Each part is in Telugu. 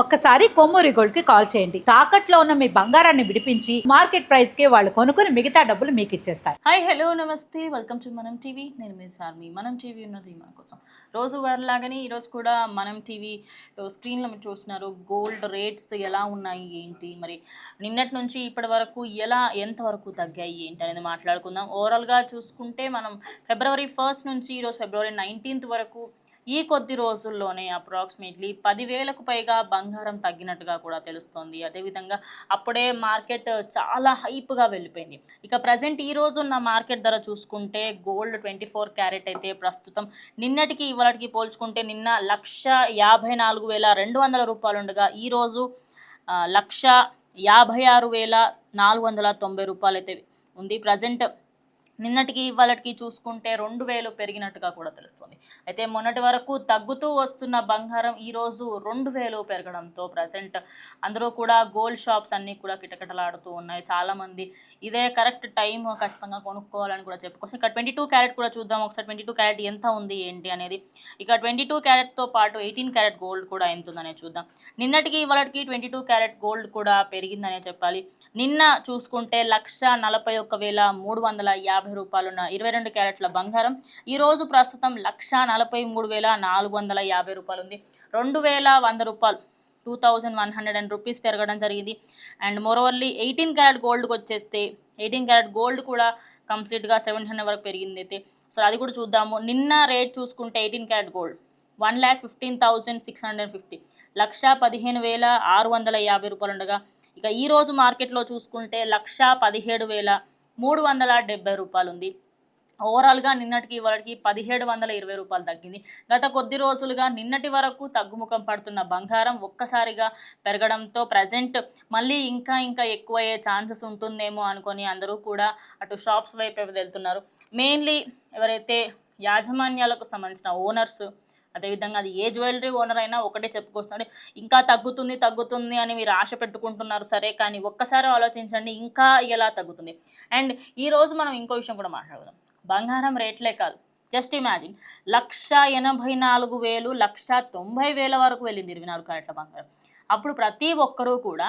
ఒక్కసారి కొమ్మూరి గోల్డ్కి కాల్ చేయండి. తాకట్లో ఉన్న మీ బంగారాన్ని విడిపించి మార్కెట్ ప్రైస్కి వాళ్ళు కొనుక్కుని మిగతా డబ్బులు మీకు ఇచ్చేస్తారు. హాయ్ హలో నమస్తే. Welcome to Manam TV. నేను మీ చార్మి మనం టీవీ ఉన్నది మన కోసం. రోజు వారిలాగానే ఈరోజు కూడా మనం టీవీ స్క్రీన్లో మీరు చూస్తున్నారు. గోల్డ్ రేట్స్ ఎలా ఉన్నాయి ఏంటి? మరి నిన్నటి నుంచి ఇప్పటి వరకు ఎలా ఎంతవరకు తగ్గాయి ఏంటి అనేది మాట్లాడుకుందాం. ఓవరాల్గా చూసుకుంటే మనం ఫిబ్రవరి ఫస్ట్ నుంచి ఈరోజు ఫిబ్రవరి నైన్టీన్త్ వరకు ఈ కొద్ది రోజుల్లోనే అప్రాక్సిమేట్లీ పదివేలకు పైగా బంగారం తగ్గినట్టుగా కూడా తెలుస్తోంది. అదేవిధంగా అప్పుడే మార్కెట్ చాలా హైప్గా వెళ్ళిపోయింది. ఇక ప్రజెంట్ ఈ రోజు ఉన్న మార్కెట్ ధర చూసుకుంటే గోల్డ్ ట్వంటీ ఫోర్ క్యారెట్ అయితే ప్రస్తుతం నిన్నటికి ఇవాళకి పోల్చుకుంటే నిన్న లక్ష యాభై నాలుగు వేల రెండు వందల రూపాయలు ఉండగా ఈరోజు లక్ష యాభై ఆరు వేల నాలుగు వందల తొంభై రూపాయలు అయితే ఉంది. ప్రజెంట్ నిన్నటికి ఇవాళకి చూసుకుంటే రెండు వేలు పెరిగినట్టుగా కూడా తెలుస్తుంది. అయితే మొన్నటి వరకు తగ్గుతూ వస్తున్న బంగారం ఈరోజు రెండు వేలు పెరగడంతో ప్రజెంట్ అందరూ కూడా గోల్డ్ షాప్స్ అన్నీ కూడా కిటకిటలాడుతూ ఉన్నాయి. చాలామంది ఇదే కరెక్ట్ టైం ఖచ్చితంగా కొనుక్కోవాలని కూడా చెప్పుకోవచ్చు ఇక్కడ ట్వంటీ టూ క్యారెట్ కూడా చూద్దాం. ఒకసారి ట్వంటీ టూ క్యారెట్ ఎంత ఉంది ఏంటి అనేది. ఇక ట్వంటీ టూ క్యారెట్తో పాటు ఎయిటీన్ క్యారెట్ గోల్డ్ కూడా ఎంత ఉందనే చూద్దాం. నిన్నటికి ఇవాళకి ట్వంటీ టూ క్యారెట్ గోల్డ్ కూడా పెరిగిందనే చెప్పాలి. నిన్న చూసుకుంటే లక్ష నలభై ఒక్క వేల మూడు వందల యాభై రూపాయలున్న ఇరవై రెండు క్యారెట్ల బంగారం. ఈరోజు ప్రస్తుతం లక్ష నలభై మూడు వేల నాలుగు వందల యాభై రూపాయలు ఉంది రెండు వేల వంద రూపాయలు two thousand one hundred and rupees పెరగడం జరిగింది. అండ్ మోరోవర్లీ ఎయిటీన్ క్యారెట్ గోల్డ్కి వచ్చేస్తే ఎయిటీన్ క్యారెట్ గోల్డ్ కూడా కంప్లీట్గా సెవెన్ హండ్రెడ్ వరకు పెరిగింది అయితే. సో అది కూడా చూద్దాము. నిన్న రేట్ చూసుకుంటే eighteen carat gold one lakh fifteen thousand six hundred fifty లక్ష పదిహేను వేల ఆరు వందల యాభై రూపాయలు ఉండగా ఇక ఈ రోజు మార్కెట్లో చూసుకుంటే లక్ష పదిహేడు వేల మూడు వందల డెబ్బై రూపాయలు ఉంది ఓవరాల్గా నిన్నటికి ఇవాళకి పదిహేడు వందల ఇరవై రూపాయలు తగ్గింది. గత కొద్ది రోజులుగా నిన్నటి వరకు తగ్గుముఖం పడుతున్న బంగారం ఒక్కసారిగా పెరగడంతో ప్రజెంట్ మళ్ళీ ఇంకా ఇంకా ఎక్కువయ్యే ఛాన్సెస్ ఉంటుందేమో అనుకొని అందరూ కూడా అటు షాప్స్ వైపు వెళ్తున్నారు. మెయిన్లీ ఎవరైతే యాజమాన్యాలకు సంబంధించిన ఓనర్స్ అదేవిధంగా అది ఏ జ్యువెలరీ ఓనర్ అయినా ఒకటే చెప్పుకొస్తున్నాడు. ఇంకా తగ్గుతుంది తగ్గుతుంది అని మీరు ఆశ పెట్టుకుంటున్నారు. సరే కానీ ఒక్కసారి ఆలోచించండి ఇంకా ఎలా తగ్గుతుంది? అండ్ ఈరోజు మనం ఇంకో విషయం కూడా మాట్లాడదాం. బంగారం రేట్లే కాదు. Just imagine. లక్ష ఎనభై నాలుగు వేలు లక్ష తొంభై వేల వరకు వెళ్ళింది ఇరవై నాలుగు క్యారెట్ల బంగారం. అప్పుడు ప్రతి ఒక్కరూ కూడా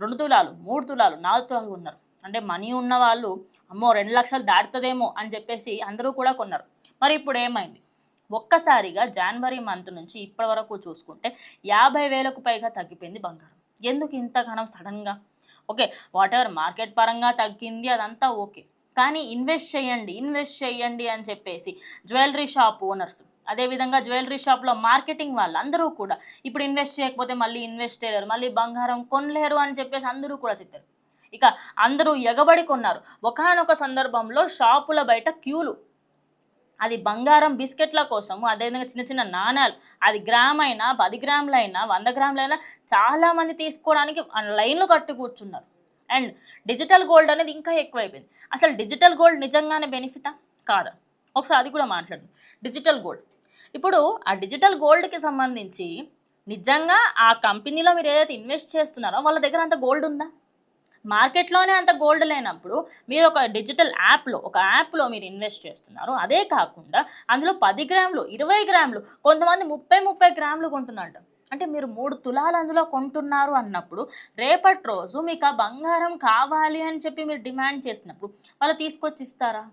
రెండు తులాలు మూడు తులాలు నాలుగు తులాలు ఉన్నారు అంటే మనీ ఉన్న వాళ్ళు అమ్మో రెండు లక్షలు దాటుతుందేమో అని చెప్పేసి అందరూ కూడా కొన్నారు. మరి ఇప్పుడు ఏమైంది? ఒక్కసారిగా జనవరి మంత్ నుంచి ఇప్పటి వరకు చూసుకుంటే యాభై వేలకు పైగా తగ్గిపోయింది బంగారం. ఎందుకు ఇంతగానం సడన్గా ఓకే వాట్ ఎవర్ మార్కెట్ పరంగా తగ్గింది అదంతా ఓకే కానీ ఇన్వెస్ట్ చేయండి ఇన్వెస్ట్ చేయండి అని చెప్పేసి జ్యువెలరీ షాప్ ఓనర్స్ అదేవిధంగా జ్యువెలరీ షాప్లో మార్కెటింగ్ వాళ్ళు అందరూ కూడా ఇప్పుడు ఇన్వెస్ట్ చేయకపోతే మళ్ళీ ఇన్వెస్ట్ చేయలేరు మళ్ళీ బంగారం కొనలేరు అని చెప్పేసి అందరూ కూడా చెప్పారు. ఇక అందరూ ఎగబడి కొన్నారు. ఒకానొక సందర్భంలో షాపుల బయట క్యూలు అది బంగారం బిస్కెట్ల కోసము అదేవిధంగా చిన్న చిన్న నాణాలు అది గ్రామ్ అయినా పది గ్రాములైనా వంద గ్రాములైనా చాలామంది తీసుకోవడానికి లైన్లు కట్టి కూర్చున్నారు. అండ్ డిజిటల్ గోల్డ్ అనేది ఇంకా ఎక్కువైపోయింది. అసలు డిజిటల్ గోల్డ్ నిజంగానే బెనిఫిటా? కాదా? ఒకసారి అది కూడా మాట్లాడు డిజిటల్ గోల్డ్. ఇప్పుడు ఆ డిజిటల్ గోల్డ్కి సంబంధించి నిజంగా ఆ కంపెనీలో మీరు ఏదైతే ఇన్వెస్ట్ చేస్తున్నారో వాళ్ళ దగ్గర అంత గోల్డ్ ఉందా? మార్కెట్లోనే అంత గోల్డ్ లేనప్పుడు మీరు ఒక డిజిటల్ యాప్లో ఒక యాప్లో మీరు ఇన్వెస్ట్ చేస్తున్నారు. అదే కాకుండా అందులో పది గ్రాములు ఇరవై గ్రాములు కొంతమంది ముప్పై ముప్పై గ్రాములు కొంటుందంట అంటే మీరు మూడు తులాలు అందులో కొంటున్నారు అన్నప్పుడు రేపటి రోజు మీకు ఆ బంగారం కావాలి అని చెప్పి మీరు డిమాండ్ చేసినప్పుడు వాళ్ళు తీసుకొచ్చి ఇస్తారా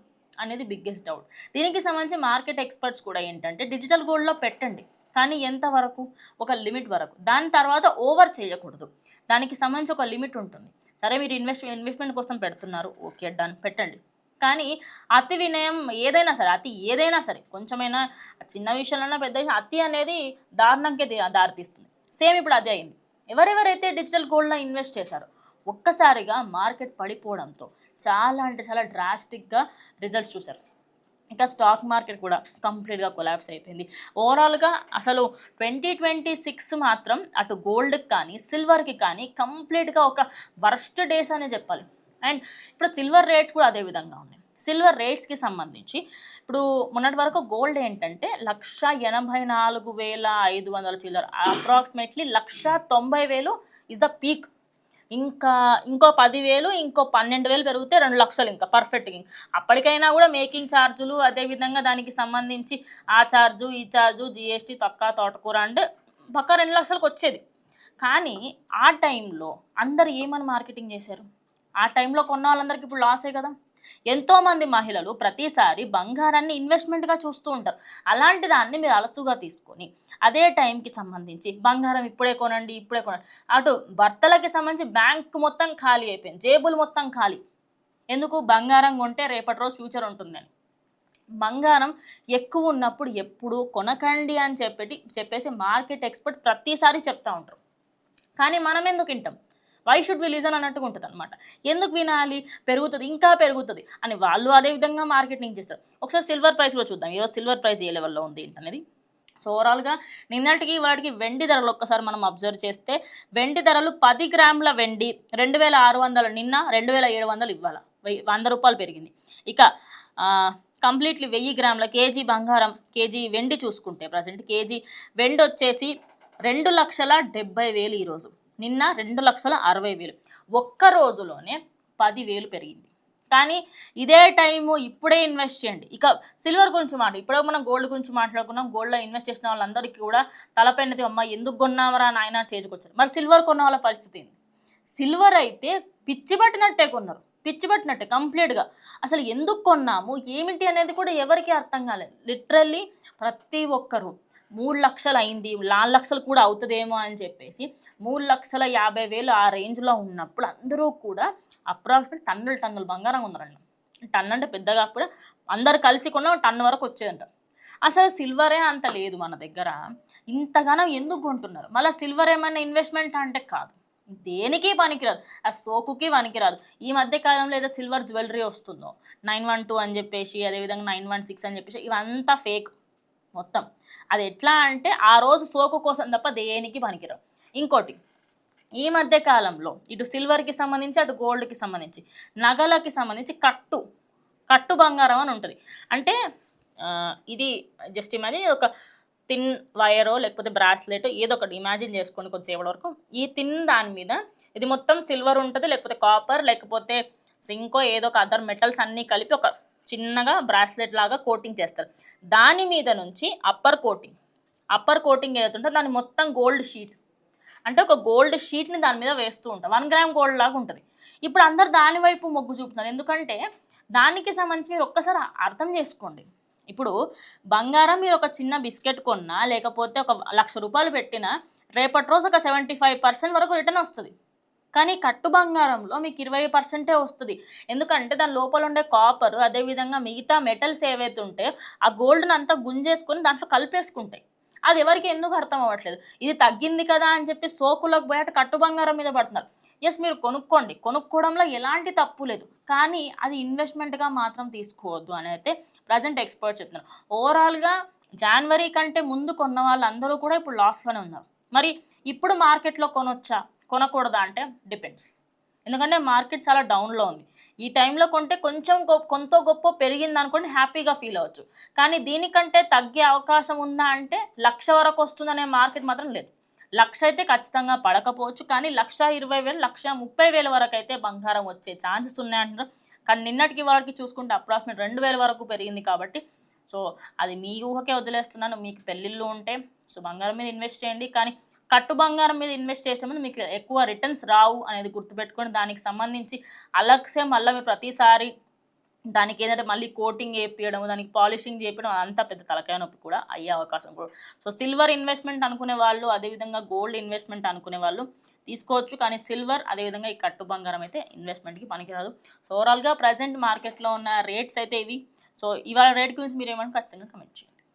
అనేది బిగ్గెస్ట్ డౌట్. దీనికి సంబంధించి మార్కెట్ ఎక్స్పర్ట్స్ కూడా ఏంటంటే డిజిటల్ గోల్డ్లో పెట్టండి. కానీ ఎంతవరకు ఒక లిమిట్ వరకు. దాని తర్వాత ఓవర్ చేయకూడదు. దానికి సంబంధించి ఒక లిమిట్ ఉంటుంది. సరే మీరు ఇన్వెస్ట్ ఇన్వెస్ట్మెంట్ కోసం పెడుతున్నారు. Okay done. పెట్టండి. కానీ అతి వినయం ఏదైనా సరే అతి ఏదైనా సరే కొంచెమైనా చిన్న విషయంలో పెద్ద అతి అనేది దారుణంకే దారితీస్తుంది. సేమ్ ఇప్పుడు అదే అయింది. ఎవరెవరైతే డిజిటల్ గోల్డ్లో ఇన్వెస్ట్ చేశారో ఒక్కసారిగా మార్కెట్ పడిపోవడంతో చాలా అంటే చాలా డ్రాస్టిక్గా రిజల్ట్స్ చూశారు. ఇంకా స్టాక్ మార్కెట్ కూడా కంప్లీట్గా కొలాప్స్ అయిపోయింది. ఓవరాల్గా అసలు ట్వంటీ ట్వంటీ సిక్స్ మాత్రం అటు గోల్డ్కి కానీ సిల్వర్కి కానీ కంప్లీట్గా ఒక వర్స్ట్ డేస్ అనే చెప్పాలి. అండ్ ఇప్పుడు సిల్వర్ రేట్స్ కూడా అదే విధంగా ఉన్నాయి. సిల్వర్ రేట్స్కి సంబంధించి ఇప్పుడు మొన్నటి వరకు గోల్డ్ ఏంటంటే లక్ష ఎనభై నాలుగు వేల ఐదు వందల చిల్లర అప్రాక్సిమేట్లీ లక్ష తొంభై వేలు ఇస్ ద పీక్ ఇంకా ఇంకో పదివేలు ఇంకో పన్నెండు వేలు పెరిగితే రెండు లక్షలు ఇంకా పర్ఫెక్ట్గా అప్పటికైనా కూడా మేకింగ్ ఛార్జులు అదేవిధంగా దానికి సంబంధించి ఆ ఛార్జు ఈ ఛార్జు జిఎస్టీ తొక్క తోటకూర అంటే పక్క రెండు లక్షలకు వచ్చేది. కానీ ఆ టైంలో అందరు ఏమని మార్కెటింగ్ చేశారు? ఆ టైంలో కొన్న వాళ్ళందరికీ ఇప్పుడు లాసే కదా. ఎంతోమంది మహిళలు ప్రతిసారి బంగారాన్ని ఇన్వెస్ట్మెంట్గా చూస్తూ ఉంటారు. అలాంటి దాన్ని మీరు అలసుగా తీసుకొని అదే టైంకి సంబంధించి బంగారం ఇప్పుడే కొనండి ఇప్పుడే కొనండి. అటు భర్తలకి సంబంధించి బ్యాంక్ మొత్తం ఖాళీ అయిపోయింది జేబులు మొత్తం ఖాళీ. ఎందుకు? బంగారం కొంటే రేపటి రోజు ఫ్యూచర్ ఉంటుందని. బంగారం ఎక్కువ ఉన్నప్పుడు ఎప్పుడు కొనకండి అని చెప్పేటి చెప్పేసి మార్కెట్ ఎక్స్పర్ట్స్ ప్రతిసారి చెప్తా ఉంటారు. కానీ మనం ఎందుకు వింటాం? వై షుడ్ వి లిజన్ అన్నట్టుగా ఉంటుంది అనమాట ఎందుకు వినాలి? పెరుగుతుంది ఇంకా పెరుగుతుంది అని వాళ్ళు అదే విధంగా మార్కెటింగ్ చేస్తారు. ఒకసారి సిల్వర్ ప్రైస్ కూడా చూద్దాం. ఈరోజు సిల్వర్ ప్రైస్ ఏ లెవెల్లో ఉంది ఏంటనేది? సో ఓవరాల్గా నిన్నటికి వాటికి వెండి ధరలు ఒక్కసారి మనం అబ్జర్వ్ చేస్తే వెండి ధరలు పది గ్రాముల వెండి రెండు వేల ఆరు వందలు నిన్న రెండు వేల ఏడు వందలు ఇవ్వాలి. వెయ్యి- వంద రూపాయలు పెరిగింది. ఇక కంప్లీట్లీ వెయ్యి గ్రాముల కేజీ బంగారం కేజీ వెండి చూసుకుంటే ప్రజెంట్ కేజీ వెండి వచ్చేసి రెండు లక్షల డెబ్బై వేలు ఈరోజు. నిన్న రెండు లక్షల అరవై వేలు. ఒక్క రోజులోనే పదివేలు పెరిగింది. కానీ ఇదే టైము ఇప్పుడే ఇన్వెస్ట్ చేయండి. ఇక సిల్వర్ గురించి మాట ఇప్పుడే మనం గోల్డ్ గురించి మాట్లాడుకున్నాం. గోల్డ్లో ఇన్వెస్ట్ చేసిన వాళ్ళందరికీ కూడా తలపైనది అమ్మ ఎందుకు కొన్నామరా నాయన? చేసుకొచ్చారు మరి సిల్వర్ కొన్న వాళ్ళ పరిస్థితి ఏంది? సిల్వర్ అయితే పిచ్చి పట్టినట్టే కొన్నారు. పిచ్చి పట్టినట్టే కంప్లీట్గా. అసలు ఎందుకు కొన్నాము? ఏమిటి అనేది కూడా ఎవరికీ అర్థం కాలేదు. లిటరల్లీ ప్రతి ఒక్కరు మూడు లక్షలు అయింది నాలుగు లక్షలు కూడా అవుతుందేమో అని చెప్పేసి మూడు లక్షల యాభై వేలు ఆ రేంజ్లో ఉన్నప్పుడు అందరూ కూడా అప్రాక్సిమేట్ టన్నులు టన్నులు బంగారం ఉన్నారండి టన్ అంటే పెద్దగా కూడా అందరు కలిసి కూడా టన్ను వరకు వచ్చేదంట. అసలు సిల్వరే అంత లేదు మన దగ్గర. ఇంతగానో ఎందుకు కొంటున్నారు? మళ్ళీ సిల్వర్ ఏమైనా ఇన్వెస్ట్మెంట్ అంటే కాదు. దేనికి పనికిరాదు. ఆ సోకుకి పనికిరాదు. ఈ మధ్య కాలంలో ఏదో సిల్వర్ జ్యువెలరీ వస్తుందో నైన్ వన్ టూ అని చెప్పేసి అదేవిధంగా నైన్ వన్ సిక్స్ అని చెప్పేసి ఇవంతా ఫేక్. మొత్తం. అది ఎట్లా అంటే ఆ రోజు సోకు కోసం తప్ప దేనికి పనికిరావు. ఇంకోటి ఈ మధ్య కాలంలో ఇటు సిల్వర్కి సంబంధించి అటు గోల్డ్కి సంబంధించి నగలకి సంబంధించి కట్టు కట్టు బంగారం అని ఉంటుంది. అంటే ఇది జస్ట్ ఇమాజిన్ ఒక తిన్ వైరో లేకపోతే బ్రాస్లెట్ ఏదో ఒకటి ఇమాజిన్ చేసుకోండి కొంచెం వరకు ఈ తిన్ దాని మీద ఇది మొత్తం సిల్వర్ ఉంటుంది లేకపోతే కాపర్ లేకపోతే సింకో ఏదో ఒక అదర్ మెటల్స్ అన్నీ కలిపి ఒక చిన్నగా బ్రాస్లెట్ లాగా కోటింగ్ చేస్తారు. దాని మీద నుంచి అప్పర్ కోటింగ్ అప్పర్ కోటింగ్ ఏదైతుంటే దాని మొత్తం గోల్డ్ షీట్ అంటే ఒక గోల్డ్ షీట్ని దాని మీద వేస్తూ ఉంటాం వన్ గ్రామ్ గోల్డ్ లాగా ఉంటుంది. ఇప్పుడు అందరు దాని వైపు మొగ్గు చూపుతున్నారు. ఎందుకంటే దానికి సంబంధించి మీరు ఒక్కసారి అర్థం చేసుకోండి. ఇప్పుడు బంగారం మీరు ఒక చిన్న బిస్కెట్ కొన్నా లేకపోతే ఒక లక్ష రూపాయలు పెట్టినా రేపటి రోజు ఒక సెవెంటీ ఫైవ్ పర్సెంట్ వరకు రిటర్న్ వస్తుంది. కానీ కట్టు బంగారంలో మీకు ఇరవై పర్సెంటే వస్తుంది. ఎందుకంటే దాని లోపల ఉండే కాపర్ అదేవిధంగా మిగతా మెటల్స్ ఏవైతే ఉంటే ఆ గోల్డ్ని అంతా గుంజేసుకొని దాంట్లో కలిపేసుకుంటాయి. అది ఎవరికి ఎందుకు అర్థం అవ్వట్లేదు? ఇది తగ్గింది కదా అని చెప్పి సోకులకు బయట కట్టు బంగారం మీద పడుతున్నారు. ఎస్ మీరు కొనుక్కోండి. కొనుక్కోవడంలో ఎలాంటి తప్పు లేదు. కానీ అది ఇన్వెస్ట్మెంట్గా మాత్రం తీసుకోవద్దు అని అయితే ప్రజెంట్ ఎక్స్పర్ట్ చెప్తున్నారు. ఓవరాల్గా జనవరి కంటే ముందు కొన్న వాళ్ళందరూ కూడా ఇప్పుడు లాస్లోనే ఉన్నారు. మరి ఇప్పుడు మార్కెట్లో కొనొచ్చా? కొనకూడదా అంటే డిపెండ్స్ ఎందుకంటే మార్కెట్ చాలా డౌన్లో ఉంది. ఈ టైంలో కొంటే కొంచెం గొప్ప కొంత గొప్ప పెరిగింది అనుకోండి హ్యాపీగా ఫీల్ అవ్వచ్చు. కానీ దీనికంటే తగ్గే అవకాశం ఉందా అంటే లక్ష వరకు వస్తుందనే మార్కెట్ మాత్రం లేదు. లక్ష అయితే ఖచ్చితంగా పడకపోవచ్చు. కానీ లక్ష ఇరవై వేలు లక్ష ముప్పై వేల వరకు అయితే బంగారం వచ్చే ఛాన్సెస్ ఉన్నాయంటారు కానీ నిన్నటికి వరకు చూసుకుంటే అప్రాక్సిమేట్ రెండు వేల వరకు పెరిగింది కాబట్టి సో అది మీ ఊహకే వదిలేస్తున్నాను. మీకు పెళ్ళిళ్ళు ఉంటే సో బంగారం మీద ఇన్వెస్ట్ చేయండి. కానీ కట్టు బంగారం మీద ఇన్వెస్ట్ చేసే మీకు ఎక్కువ రిటర్న్స్ రావు అనేది గుర్తుపెట్టుకొని దానికి సంబంధించి అలక్సే మళ్ళీ మీరు ప్రతిసారి దానికి ఏంటంటే మళ్ళీ కోటింగ్ వేపించడం దానికి పాలిషింగ్ చేయడం అంతా పెద్ద తలకాయ నొప్పి కూడా అయ్యే అవకాశం కూడా. సో సిల్వర్ ఇన్వెస్ట్మెంట్ అనుకునే వాళ్ళు అదేవిధంగా గోల్డ్ ఇన్వెస్ట్మెంట్ అనుకునే వాళ్ళు తీసుకోవచ్చు. కానీ సిల్వర్ అదేవిధంగా ఈ కట్టు బంగారం అయితే ఇన్వెస్ట్మెంట్కి పనికిరాదు. సో ఓవరాల్గా ప్రజెంట్ మార్కెట్లో ఉన్న రేట్స్ అయితే ఇవి. సో ఇవాళ రేట్ గురించి మీరు ఏమంటే ఖచ్చితంగా కమెంట్ చేయండి.